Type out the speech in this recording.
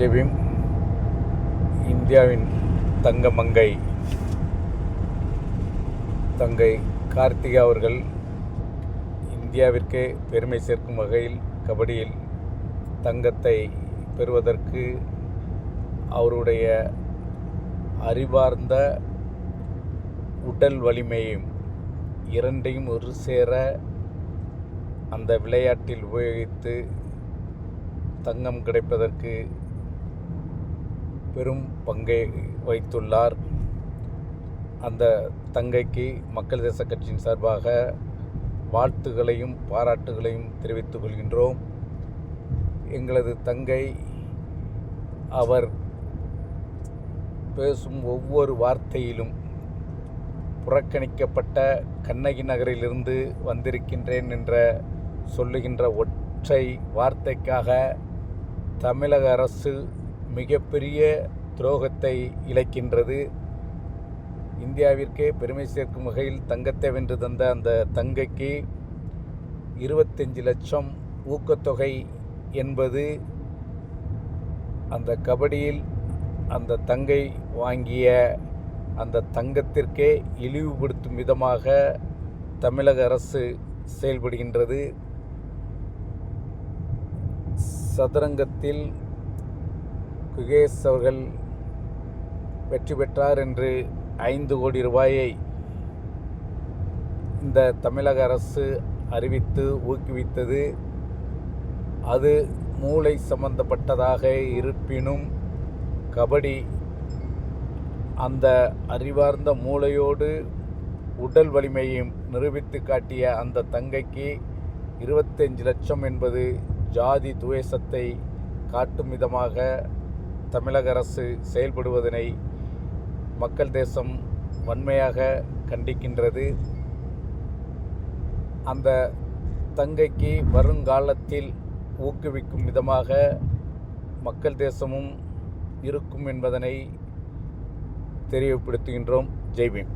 ஜெபீம் இந்தியாவின் தங்க மங்கை தங்கை கார்த்திகா அவர்கள் இந்தியாவிற்கே பெருமை சேர்க்கும் வகையில் கபடியில் தங்கத்தை பெறுவதற்கு அவருடைய அறிவார்ந்த உடல் வலிமையும் இரண்டையும் ஒரு சேர அந்த விளையாட்டில் உபயோகித்து தங்கம் கிடைப்பதற்கு பெரும் பங்கை வைத்துள்ளார். அந்த தங்கைக்கு மக்கள் தேச கட்சியின் சார்பாக வாழ்த்துகளையும் பாராட்டுகளையும் தெரிவித்துக் கொள்கின்றோம். எங்களது தங்கை அவர் பேசும் ஒவ்வொரு வார்த்தையிலும் புறக்கணிக்கப்பட்ட கண்ணகி நகரிலிருந்து வந்திருக்கின்றேன் என்ற சொல்லுகின்ற ஒற்றை வார்த்தைக்காக தமிழக அரசு மிகப்பெரிய துரோகத்தை இழைக்கின்றது. இந்தியாவிற்கே பெருமை சேர்க்கும் வகையில் தங்கத்தை வென்று தந்த அந்த தங்கைக்கு இருபத்தஞ்சு லட்சம் ஊக்கத்தொகை என்பது அந்த கபடியில் அந்த தங்கை வாங்கிய அந்த தங்கத்திற்கே இழிவுபடுத்தும் விதமாக தமிழக அரசு செயல்படுகின்றது. சதுரங்கத்தில் குகேஷ் அவர்கள் வெற்றி பெற்றார் என்று ஐந்து கோடி ரூபாயை இந்த தமிழக அரசு அறிவித்து ஊக்குவித்தது. அது மூளை சம்பந்தப்பட்டதாக இருப்பினும் கபடி அந்த அறிவார்ந்த மூளையோடு உடல் வலிமையும் நிரூபித்து காட்டிய அந்த தங்கைக்கு இருபத்தஞ்சு லட்சம் என்பது ஜாதி துவேஷத்தை காட்டும் விதமாக தமிழக அரசு செயல்படுவதனை மக்கள் தேசம் வன்மையாக கண்டிக்கின்றது. அந்த தங்கைக்கு வருங்காலத்தில் ஊக்குவிக்கும் விதமாக மக்கள் தேசமும் இருக்கும் என்பதனை தெரியப்படுத்துகின்றோம். ஜெய்பீம்.